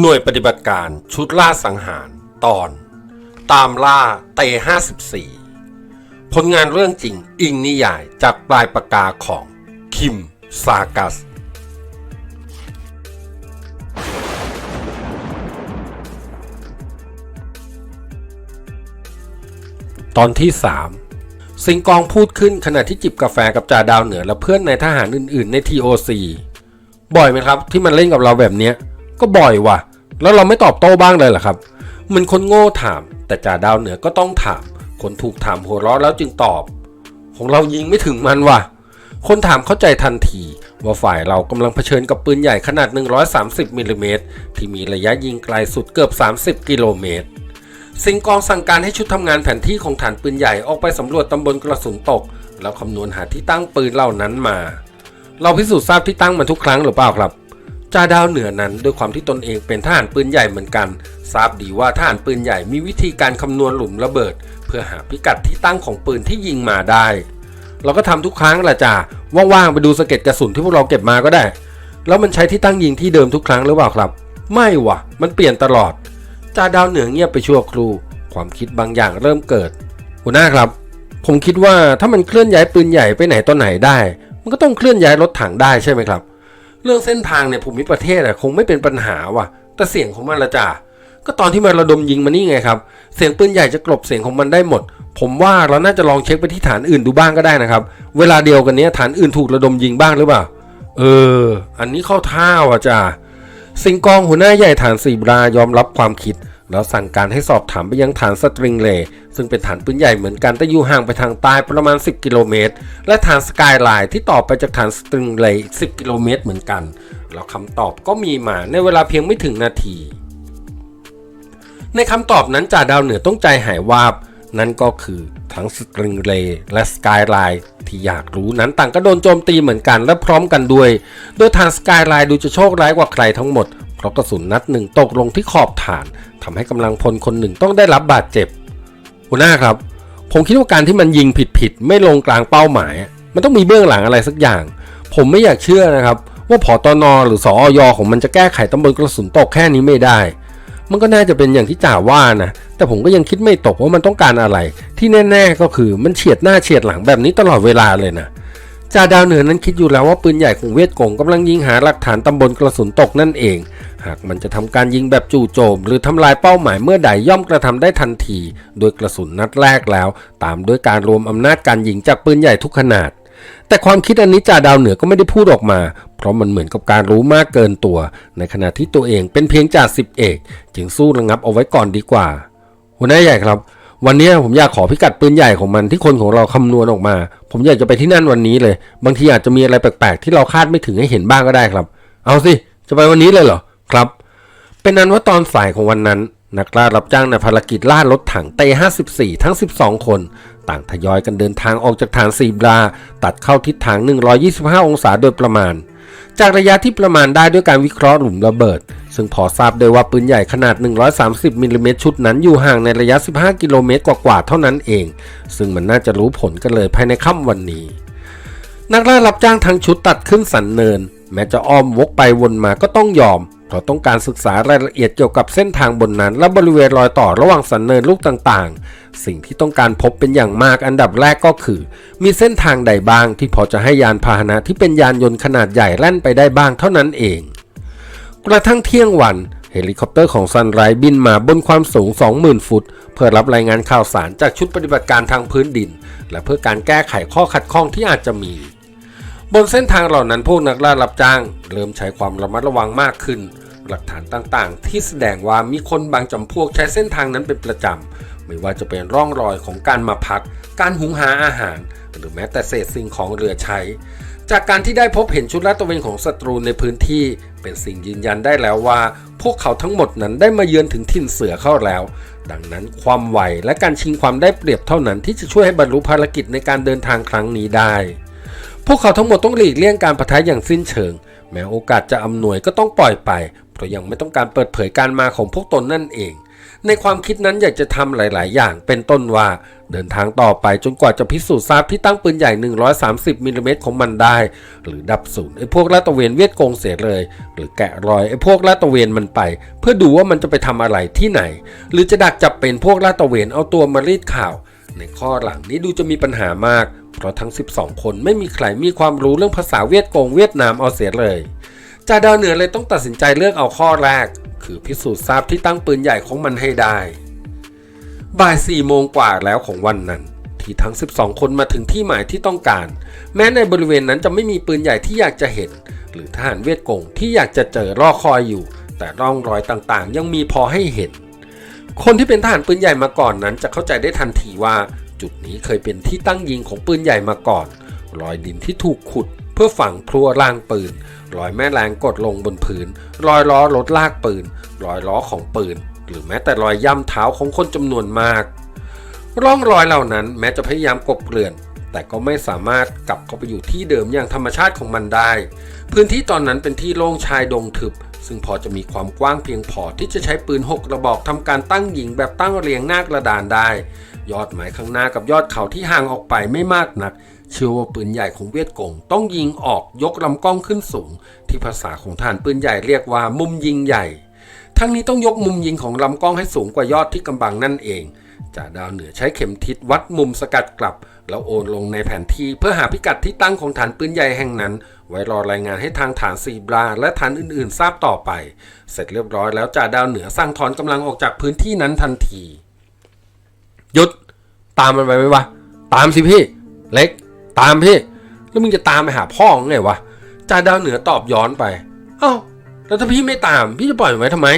หน่วยปฏิบัติการชุดล่าสังหารตอน ตามล่าเต54 ผลงานเรื่องจริงอิงนิยายจากปลายปากกาของคิมซากัส ตอนที่ 3 สิงกองพูดขึ้นขณะที่จิบกาแฟกับจ่าดาวเหนือและเพื่อนในทหารอื่น ๆ ใน TOC บ่อยไหมครับที่มันเล่นกับเราแบบเนี้ย ก็บ่อยว่ะ แล้วเราไม่ตอบโต้บ้างเลยเหรอครับเหมันคนโง่ถาม แต่จ่าดาวเหนือก็ต้องถาม คนถูกถามหัวเราะแล้วจึงตอบ ของเรายิงไม่ถึงมันว่ะ คนถามเข้าใจทันที ว่าฝ่ายเรากำลังเผชิญกับปืนใหญ่ขนาด 130มิลลิเมตรที่มีระยะยิงไกลสุดเกือบ 30 กิโลเมตรสิงกองสั่งการให้ชุดทำงานแผนที่ของฐานปืนใหญ่ออกไปสำรวจตำบลกระสุนตก แล้วคำนวณหาที่ตั้งปืนเหล่านั้นมา เราพิสูจน์ทราบที่ตั้งมันทุกครั้งหรือเปล่าครับ จ่าดาวเหนือนั้นด้วยความที่ตนเองเป็นทหารปืนใหญ่เหมือนกันทราบดีว่าทหารปืนใหญ่มีวิธีการคำนวณหลุมระเบิด เพื่อหาพิกัดที่ตั้งของปืนที่ยิงมาได้ เราก็ทำทุกครั้งแหละจ่าว่างๆไปดูสะเก็ดกระสุนที่พวกเราเก็บมาก็ได้ แล้วมันใช้ที่ตั้งยิงที่เดิมทุกครั้งหรือเปล่าครับ ไม่วะมันเปลี่ยนตลอดจ่าดาวเหนือเงียบไปชั่วครู่ความคิดบางอย่างเริ่มเกิดหัวหน้าครับ ผมคิดว่าถ้ามันเคลื่อนย้ายปืนใหญ่ไปไหนตอนไหนได้ มันก็ต้องเคลื่อนย้ายรถถังได้ใช่ไหมครับ เรื่องเส้นทางเนี่ยภูมิประเทศอะคงไม่เป็นปัญหาว่ะ แต่เสียงของมันละจ่าก็ตอนที่มันระดมยิงมานี่ไงครับ เสียงปืนใหญ่จะกลบเสียงของมันได้หมด ผมว่าเราน่าจะลองเช็คไปที่ฐานอื่นดูบ้างก็ได้นะครับ เวลาเดียวกันนี้ฐานอื่นถูกระดมยิงบ้างหรือเปล่า เออ อันนี้เข้าท่าว่ะจ่าสิงกองหัวหน้าใหญ่ฐานสีบรายอมรับความคิด แล้วสั่งการให้สอบถามไปยังฐานสตริงเลซึ่งเป็นฐานปืนใหญ่เหมือนกันแต่อยู่ห่างไปทางใต้ประมาณ 10 กิโลเมตร และฐานสกายไลน์ที่ต่อไปจากฐานสตริงเลอีก 10 กิโลเมตรเหมือนกัน แล้วคำตอบก็มีมาในเวลาเพียงไม่ถึงนาที ในคำตอบนั้นจ่าดาวเหนือต้องใจหายวาบนั่นก็คือทั้งสตริงเลย์และสกายไลน์ที่อยากรู้นั้นต่างก็โดนโจมตีเหมือนกันและพร้อมกันด้วย โดยทางสกายไลน์ดูจะโชคร้ายกว่าใครทั้งหมด ราะกระสุนนัดหนึ่งตกลงที่ขอบฐานทำให้กำลังพลคนหนึ่งต้องได้รับบาดเจ็บหัวหน้าครับ ผมคิดว่าการที่มันยิงผิดๆไม่ลงกลางเป้าหมาย มันต้องมีเบื้องหลังอะไรสักอย่าง ผมไม่อยากเชื่อนะครับ ว่าผอตอนหรือสออยของมันจะแก้ไขตำบลกระสุนตกแค่นี้ไม่ได้ มันก็น่าจะเป็นอย่างที่จ่าว่านะแต่ผมก็ยังคิดไม่ตกว่ามันต้องการอะไร ที่แน่ ๆก็คือมันเฉียดหน้าเฉียดหลังแบบนี้ตลอดเวลาเลยนะ จ่าดาวเหนือนั้นคิดอยู่แล้วว่าปืนใหญ่ของเวทกงกำลังยิงหาหลักฐานตำบลกระสุนตกนั่นเอง หากมันจะทำการยิงแบบจู่โจม หรือทำลายเป้าหมายเมื่อใดย่อมกระทำได้ทันที โดยกระสุนนัดแรกแล้ว ตามด้วยการรวมอำนาจการยิงจากปืนใหญ่ทุกขนาด แต่ความคิดอันนี้จ่าดาวเหนือก็ไม่ได้พูดออกมา เพราะมันเหมือนกับการรู้มากเกินตัว ในขณะที่ตัวเองเป็นเพียงจ่าสิบเอก จึงสู้ระงับเอาไว้ก่อนดีกว่า หัวหน้าใหญ่ครับ วันนี้ผมอยากขอพิกัดปืนใหญ่ของมันที่คนของเราคำนวณออกมา ผมอยากจะไปที่นั่นวันนี้เลย บางทีอาจจะมีอะไรแปลกๆ ที่เราคาดไม่ถึงให้เห็นบ้างก็ได้ครับ เอาสิ จะไปวันนี้เลยเหรอ ครับ เป็นนั้นว่าตอนสายของวันนั้น นักล่ารับจ้างในภารกิจล่ารถถังเต54 ทั้ง 12 คน ต่างทยอยกันเดินทางออกจากฐานซีบรา ตัดเข้าทิศทาง 125 องศาโดยประมาณ จากระยะที่ประมาณได้ด้วยการวิเคราะห์หลุมระเบิด ซึ่งพอทราบได้ว่าปืนใหญ่ขนาด 130มิลลิเมตรชุดนั้นอยู่ห่างในระยะ 15 กิโลเมตรกว่าๆเท่านั้นเอง ซึ่งมันน่าจะรู้ผลกันเลยภายในค่ำวันนี้ นักล่ารับจ้างทั้งชุดตัดขึ้นสันเนิน แม้จะอ้อมวกไปวนมาก็ต้องยอมเพราะต้องการศึกษารายละเอียดเกี่ยวกับเส้นทางบนนั้น และบริเวณรอยต่อระหว่างสันเนินลูกต่างๆ สิ่งที่ต้องการพบเป็นอย่างมากอันดับแรกก็คือ มีเส้นทางใดบ้างที่พอจะให้ยานพาหนะที่เป็นยานยนต์ขนาดใหญ่แล่นไปได้บ้างเท่านั้นเอง กระทั่งเที่ยงวันเฮลิคอปเตอร์ของซันไรบินมาบนความสูง 20,000 ฟุต เพื่อรับรายงานข่าวสารจากชุดปฏิบัติการทางพื้นดิน และเพื่อการแก้ไขข้อขัดข้องที่อาจจะมี บนเส้นทางเหล่านั้นพวกนักล่ารับจ้าง เริ่มใช้ความระมัดระวังมากขึ้น หลักฐานต่างๆ ที่แสดงว่ามีคนบางจำพวกใช้เส้นทางนั้นเป็นประจำ ไม่ว่าจะเป็นร่องรอยของการมาพัก การหุงหาอาหาร หรือแม้แต่เศษสิ่งของเรือใช้ จากการที่ได้พบเห็นชุดลาดตระเวนของศัตรูในพื้นที่ เป็นสิ่งยืนยันได้แล้วว่า พวกเขาทั้งหมดนั้นได้มาเยือนถึงถิ่นเสือเข้าแล้ว ดังนั้นความไวและการชิงความได้เปรียบเท่านั้นที่จะช่วยให้บรรลุภารกิจในการเดินทางครั้งนี้ได้ พวกเขาทั้งหมดต้องหลีกเลี่ยงการประทะอย่างสิ้นเชิง แม้โอกาสจะอำนวยก็ต้องปล่อยไป เพราะยังไม่ต้องการเปิดเผยการมาของพวกตนนั่นเอง ในความคิดนั้นอยากจะทำหลาย ๆ อย่าง เป็นต้นว่า เดินทางต่อไปจนกว่าจะพิสูจน์ทราบที่ตั้งปืนใหญ่ 130มิลลิเมตรของมันได้ หรือดับศูนย์ไอ้พวกลาตะเวนเวียดกงเสียเลย หรือแกะรอยไอ้พวกลาตะเวนมันไป เพื่อดูว่ามันจะไปทำอะไรที่ไหน หรือจะดักจับเป็นพวกลาตะเวนเอาตัวมารีดข่าว ในข้อหลังนี้ดูจะมีปัญหามาก เพราะทั้ง 12 คนไม่มีใครมีความรู้เรื่องภาษาเวียดกงเวียดนามเอาเสียเลยจ่าดาวเหนือเลยต้องตัดสินใจเลือกเอาข้อแรก คือพิสูจน์ทราบที่ตั้งปืนใหญ่ของมันให้ได้ บ่าย4โมงกว่าแล้วของวันนั้น ที่ทั้ง 12 คนมาถึงที่หมายที่ต้องการ แม้ในบริเวณนั้นจะไม่มีปืนใหญ่ที่อยากจะเห็น หรือทหารเวียดกงที่อยากจะเจอรอคอยอยู่ แต่ร่องรอยต่างๆ ยังมีพอให้เห็น คนที่เป็นทหารปืนใหญ่มาก่อนนั้นจะเข้าใจได้ทันทีว่า จุดนี้เคยเป็นที่ตั้งยิงของปืนใหญ่มาก่อน รอยดินที่ถูกขุดเพื่อฝังพลัวล่างปืน รอยแม่แรงกดลงบนพื้นรอยล้อรถลากปืน รอยล้อของปืน หรือแม้แต่รอยย่ำเท้าของคนจำนวนมาก ร่องรอยเหล่านั้นแม้จะพยายามกบเกลื่อน แต่ก็ไม่สามารถกลับเข้าไปอยู่ที่เดิมอย่างธรรมชาติของมันได้ พื้นที่ตอนนั้นเป็นที่โล่งชายดงทึบ ซึ่งพอจะมีความกว้างเพียงพอที่จะใช้ปืน6กระบอกทำการตั้งยิงแบบตั้งเรียงหน้ากระดานได้ ยอดหมายข้างหน้ากับยอดเขาที่ห่างออกไปไม่มากนัก เชื่อว่าปืนใหญ่ของเวียดกงต้องยิงออกยกลำกล้องขึ้นสูง ที่ภาษาของฐานปืนใหญ่เรียกว่ามุมยิงใหญ่ ทั้งนี้ต้องยกมุมยิงของลำกล้องให้สูงกว่ายอดที่กำบังนั่นเองจ่าดาวเหนือใช้เข็มทิศวัดมุมสกัดกลับ แล้วโอนลงในแผนที่เพื่อหาพิกัดที่ตั้งของฐานปืนใหญ่แห่งนั้น ไว้รอรายงานให้ทางฐานซีบราและฐานอื่นๆ ทราบต่อไป เสร็จเรียบร้อยแล้วจ่าดาวเหนือสั่งถอนกำลังออกจากพื้นที่นั้นทันที หยุด ตามมันไปไหมวะ ตามสิพี่ เล็ก ตามพี่ แล้วมึงจะตามไปหาพ่อไงวะจ่าดาวเหนือตอบย้อนไป เอ้า แล้วถ้าพี่ไม่ตาม พี่จะปล่อยมันไว้ทำไม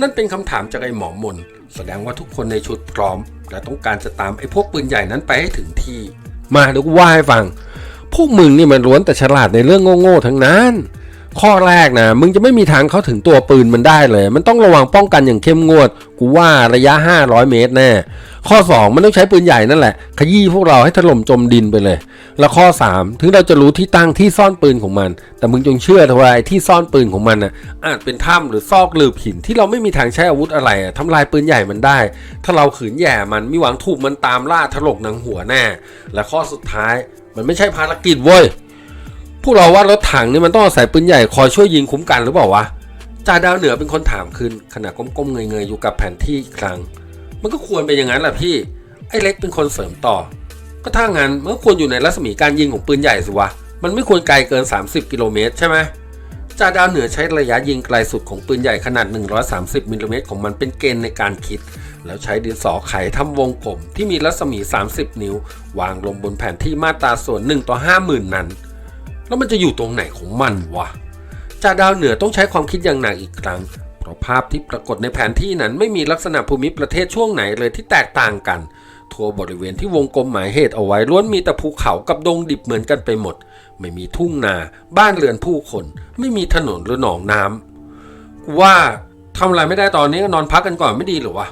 นั่นเป็นคำถามจากไอ้หมอมน แสดงว่าทุกคนในชุดพร้อม และต้องการจะตามไอ้พวกปืนใหญ่นั้นไปให้ถึงที่ มาเดี๋ยวกูว่าให้ฟัง พวกมึงนี่มันล้วนแต่ฉลาดในเรื่องโง่ๆทั้งนั้น ข้อแรกนะมึงจะไม่มีทางเข้าถึงตัวปืนมันได้เลย มันต้องระวังป้องกันอย่างเข้มงวด กูว่าระยะ 500 เมตรแน่ ข้อ 2 มันต้องใช้ปืนใหญ่นั่นแหละ ขยี้พวกเราให้ถล่มจมดินไปเลย แล้วข้อ 3 ถึงเราจะรู้ที่ตั้งที่ซ่อนปืนของมัน แต่มึงจงเชื่อเถอะว่าไอ้ที่ซ่อนปืนของมันน่ะอาจเป็นถ้ำหรือซอกหลืบหินที่เราไม่มีทางใช้อาวุธอะไรทำลายปืนใหญ่มันได้ ถ้าเราขืนแย่มันมีหวังถูกมันตามล่าถลกหนังหัวแน่ และข้อสุดท้ายมันไม่ใช่ภารกิจเว้ย พวกเราว่ารถถังนี่มันต้องอาศัยปืนใหญ่คอยช่วยยิงคุ้มกันหรือเปล่าวะจ่าดาวเหนือเป็นคนถามคืนขณะก้มๆเงยๆอยู่กับแผนที่อีกครั้ง มันก็ควรเป็นอย่างนั้นแหละพี่ไอ้เล็กเป็นคนเสริมต่อ ก็ถ้างั้นมันก็ควรอยู่ในรัศมีการยิงของปืนใหญ่สิวะมันไม่ควรไกลเกิน 30 กิโลเมตรใช่ไหมจ่าดาวเหนือใช้ระยะยิงไกลสุดของปืนใหญ่ขนาด 130มิลลิเมตรของมันเป็นเกณฑ์ในการคิด แล้วใช้ดินสอไขทำวงกลมที่มีรัศมี 30 นิ้ว วางลงบนแผนที่มาตราส่วน1ต่อ50,000 นั้น แล้วมันจะอยู่ตรงไหนของมันวะจ่าดาวเหนือต้องใช้ความคิดอย่างหนักอีกครั้ง เพราะภาพที่ปรากฏในแผนที่นั้นไม่มีลักษณะภูมิประเทศช่วงไหนเลยที่แตกต่างกัน ทั่วบริเวณที่วงกลมหมายเหตุเอาไว้ล้วนมีแต่ภูเขากับดงดิบเหมือนกันไปหมด ไม่มีทุ่งนา บ้านเรือนผู้คน ไม่มีถนนหรือหนองน้ำว่าทำอะไรไม่ได้ตอนนี้ก็นอนพักกันก่อนไม่ดีหรอวะ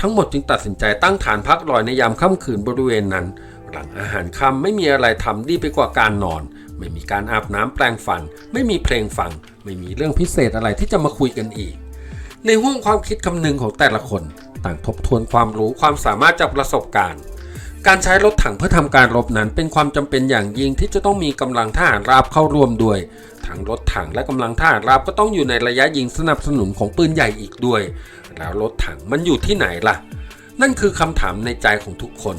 ทั้งหมดจึงตัดสินใจตั้งฐานพักรอยในยามค่ำคืนบริเวณนั้น หลังอาหารค่ำไม่มีอะไรทำดีไปกว่าการนอน ไม่มีการอาบน้ำแปลงฟัน ไม่มีเพลงฟัง ไม่มีเรื่องพิเศษอะไรที่จะมาคุยกันอีก ในห่วงความคิดคำนึงของแต่ละคน ต่างทบทวนความรู้ความสามารถจากประสบการณ์ การใช้รถถังเพื่อทำการรบนั้นเป็นความจำเป็นอย่างยิ่งที่จะต้องมีกำลังทหารราบเข้าร่วมด้วยทั้งรถถังและกำลังทหารราบก็ต้องอยู่ในระยะยิงสนับสนุนของปืนใหญ่อีกด้วย แล้วรถถังมันอยู่ที่ไหนล่ะ นั่นคือคำถามในใจของทุกคน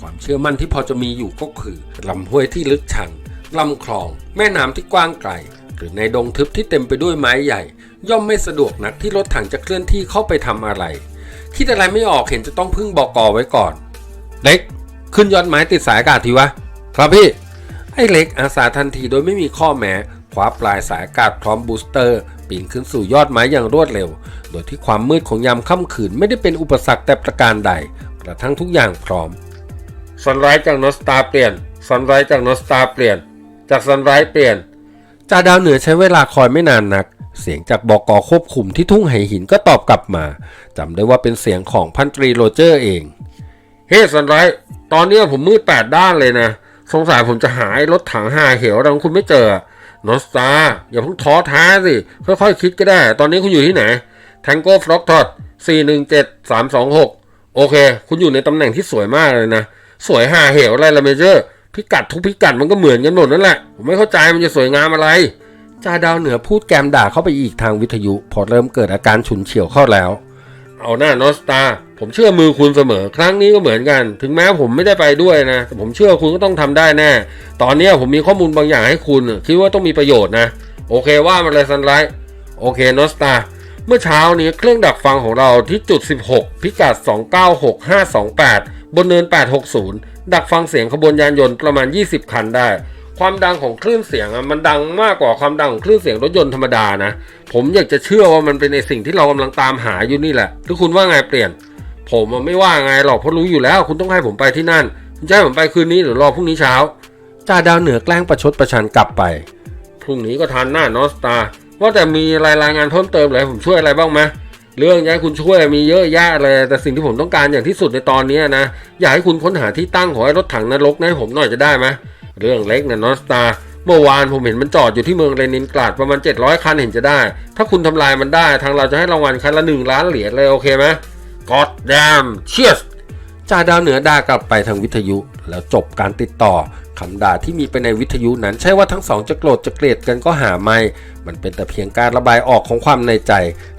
ความเชื่อมั่นที่พอจะมีอยู่ก็คือลำห้วยที่ลึกชัน ลำคลอง แม่น้ำที่กว้างไกล หรือในดงทึบที่เต็มไปด้วยไม้ใหญ่ ย่อมไม่สะดวกนักที่รถถังจะเคลื่อนที่เข้าไปทำอะไร คิดอะไรไม่ออกเห็นจะต้องพึ่งบอกอไว้ก่อน เล็ก ขึ้นยอดไม้ติดสายอากาศทีวะ ครับพี่ ไอ้เล็กอาสาทันทีโดยไม่มีข้อแม้คว้าปลายสายอากาศพร้อมบูสเตอร์ปีนขึ้นสู่ยอดไม้อย่างรวดเร็ว โดยที่ความมืดของยามค่ำคืนไม่ได้เป็นอุปสรรคแต่ประการใด กระทั่งทุกอย่างพร้อมซันไรส์จากนอสตาเปลี่ยนซันไรส์จากนอสตาเปลี่ยน จากซันไรส์เปลี่ยนจ่าดาวเหนือใช้เวลาคอยไม่นานนัก เสียงจากบกควบคุมที่ทุ่งไหหินก็ตอบกลับมาจำได้ว่าเป็นเสียงของพันตรีโรเจอร์เอง เฮ้ซันไรส์ตอนเนี้ยผมมืดแปดด้านเลยนะ สงสัยผมจะหายรถถังหาเหวอะไรของคุณไม่เจอนอสตาอย่าเพิ่งท้อท้าสิ ค่อยๆคคิดก็ได้ ตอนนี้คุณอยู่ที่ไหนแทงโก้ฟล็อกทอด417 326 โอเค คุณอยู่ในตำแหน่งที่สวยมากเลยนะ สวยหาเหวอะไรละเมเจอร์ พิกัดทุกพิกัดมันก็เหมือนกันหมดนั่นแหละ ผมไม่เข้าใจมันจะสวยงามอะไรจ่าดาวเหนือพูดแกมด่าเข้าไปอีกทางวิทยุ พอเริ่มเกิดอาการฉุนเฉียวเข้าแล้ว เอาหน้านอสตา ผมเชื่อมือคุณเสมอ ครั้งนี้ก็เหมือนกัน ถึงแม้ผมไม่ได้ไปด้วยนะ แต่ผมเชื่อคุณก็ต้องทำได้แน่ ตอนนี้ผมมีข้อมูลบางอย่างให้คุณ คิดว่าต้องมีประโยชน์นะ โอเคว่ามาเลยซันไลท์โอเคนอสตาเมื่อเช้านี้เครื่องดักฟังของเราที่จุด 16 พิกัด 296528 บนเนิน 860 ดักฟังเสียงขบวนยานยนต์ประมาณ 20 คันได้ ความดังของคลื่นเสียงอะมันดังมากกว่าความดังของคลื่นเสียงรถยนต์ธรรมดานะ ผมอยากจะเชื่อว่ามันเป็นในสิ่งที่เรากำลังตามหาอยู่นี่แหละหรือคุณว่าไงเปลี่ยน ผมไม่ว่าไงหรอกเพราะรู้อยู่แล้ว คุณต้องให้ผมไปที่นั่นคุณจะให้ผมไปคืนนี้หรือรอพรุ่งนี้เช้าจ่าดาวเหนือแกล้งประชดประชันกลับไปพรุ่งนี้ก็ทันหน้านอสตาว่าแต่มีรายรายงานเพิ่มเติมอะไรผมช่วยอะไรบ้างไหม เรื่องย่าคุณช่วยมีเยอะแยะเลย แต่สิ่งที่ผมต้องการอย่างที่สุดในตอนนี้นะ อยากให้คุณค้นหาที่ตั้งของไอ้รถถังนรกนะให้ผมหน่อยจะได้ไหมเรื่องเล็กนะนอสตาเมื่อวานผมเห็นมันจอดอยู่ที่เมืองเลนินกราดประมาณ 700 คันเห็นจะได้ ถ้าคุณทำลายมันได้ ทางเราจะให้รางวัลคันละหนึ่งล้านเหรียญเลยโอเคไหม God damn cheers จ่าดาวเหนือด่ากลับไปทางวิทยุ แล้วจบการติดต่อคำด่าที่มีไปในวิทยุนั้น ใช่ว่าทั้งสองจะโกรธจะเกลียดกันก็หาไม่ มันเป็นแต่เพียงการระบายออกของความในใจ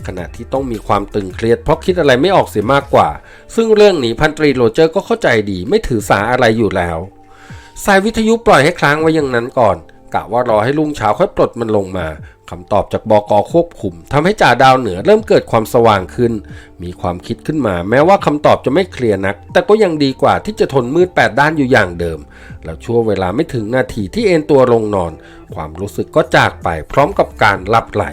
ขณะที่ต้องมีความตึงเครียดเพราะคิดอะไรไม่ออกเสียมากกว่า ซึ่งเรื่องนี้พันตรีโรเจอร์ก็เข้าใจดีไม่ถือสาอะไรอยู่แล้ว สายวิทยุปล่อยให้ค้างไว้อย่างนั้นก่อน กะว่ารอให้รุ่งเช้าค่อยปลดมันลงมาคำตอบจากบกควบคุมทำให้จ่าดาวเหนือเริ่มเกิดความสว่างขึ้น มีความคิดขึ้นมา แม้ว่าคำตอบจะไม่เคลียร์นัก แต่ก็ยังดีกว่าที่จะทนมืดแปดด้านอยู่อย่างเดิม แล้วชั่วเวลาไม่ถึงนาทีที่เอนตัวลงนอน ความรู้สึกก็จากไปพร้อมกับการหลับไหล